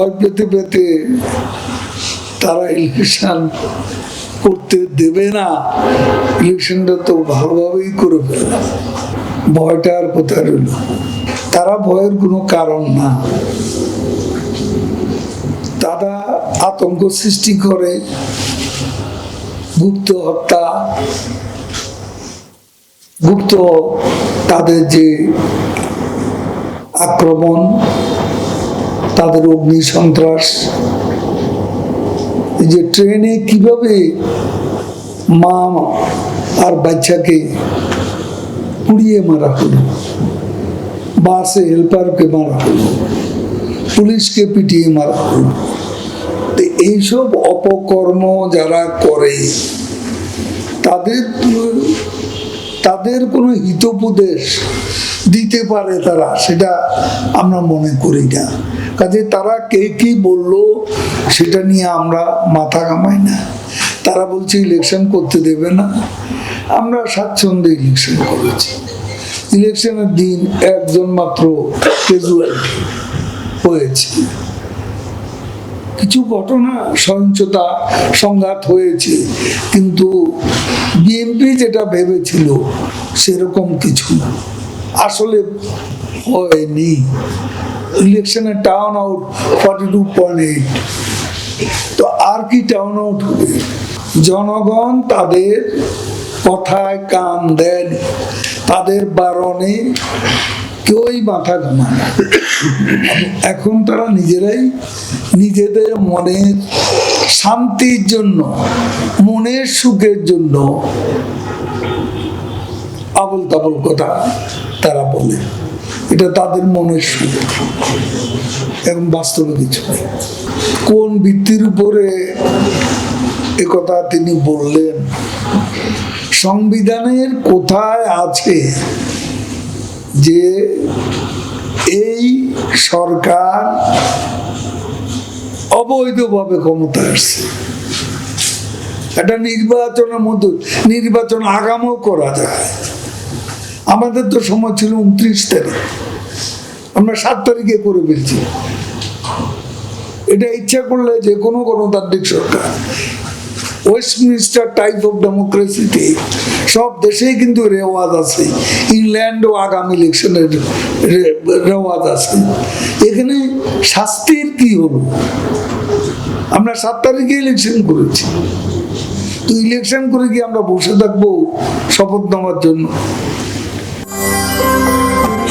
ভয় পেতে পেতে তারা ইলেকশন করতে দেবে না। ইলেকশনটা তো ভালোভাবেই করে ফেললাম ভয়টা আর কোথায় রইল? তারা ভয়ের কোনো কারণ না। তারা আতঙ্ক সৃষ্টি করে। গুপ্ত হত্যা, গুপ্ত তাদের যে আক্রমণ তাদের অগ্নি সন্ত্রাস যে ট্রেনে কীভাবে মা আর বাচ্চাকে পুড়িয়ে মারা হলো, বাসে হেল্পারকে মারা হলো, পুলিশকে পিটিয়ে মারা হলো। তো এইসব অপকর্ম যারা করে, তাদের তাদের কোনো হিতোপদেশ দিতে পারে তারা, সেটা আমরা মনে করি না। কাজে তারা কে কি বলল, সেটা নিয়ে আমরা মাথা কামাই না। তারা বলছে, ইলেকশন করতে দেবে না। আমরা স্বাচ্ছন্দ্যে ইলেকশন করেছি। ইলেকশনের দিন একজন মাত্র ক্যাজুয়ালিটি হয়েছে। কিছু ঘটনা সহিংসতা সংঘাত হয়েছে, কিন্তু বিএনপি যেটা ভেবেছিল, সেরকম কিছু আসলে হয়নি। Out forty two point eight তো আর কি টাউন আউট হবে? জনগণ তাদের কথায় কান দেন তাদের বারণে কেউই মাথা ঘামায় এখন তারা নিজেরাই নিজেদের মনের শান্তির জন্য, মনের সুখের জন্য আবল তাবল কথা তারা বলে। এটা তাদের মনের সুখ। এবং বাস্তবে কিছু কোন ভিত্তির উপরে কথা তিনি বললেন? সংবিধানের কোথায় আছে যে এই সরকার অবৈধভাবে ক্ষমতায় আসছে? একটা নির্বাচনের মধ্যে নির্বাচন আগামও করা যায়। আমাদের তো সময় ছিল উনত্রিশ তারিখ। আমরা সাত তারিখে করে ফেলছি। এটা ইচ্ছা করলে যে কোনো গণতান্ত্রিক সরকার ওয়েস্টমিনিস্টার টাইপ অফ ডেমোক্রেসিতে সব দেশেই কিন্তু রেওয়াজ আছে। ইংল্যান্ডও আগামী ইলেকশনের রেওয়াজ আছে। এখানে শাস্তির কি হলো? আমরা সাত তারিখে ইলেকশন করেছি। তো ইলেকশন করে কি আমরা বসে থাকব শপথ নেওয়ার জন্য?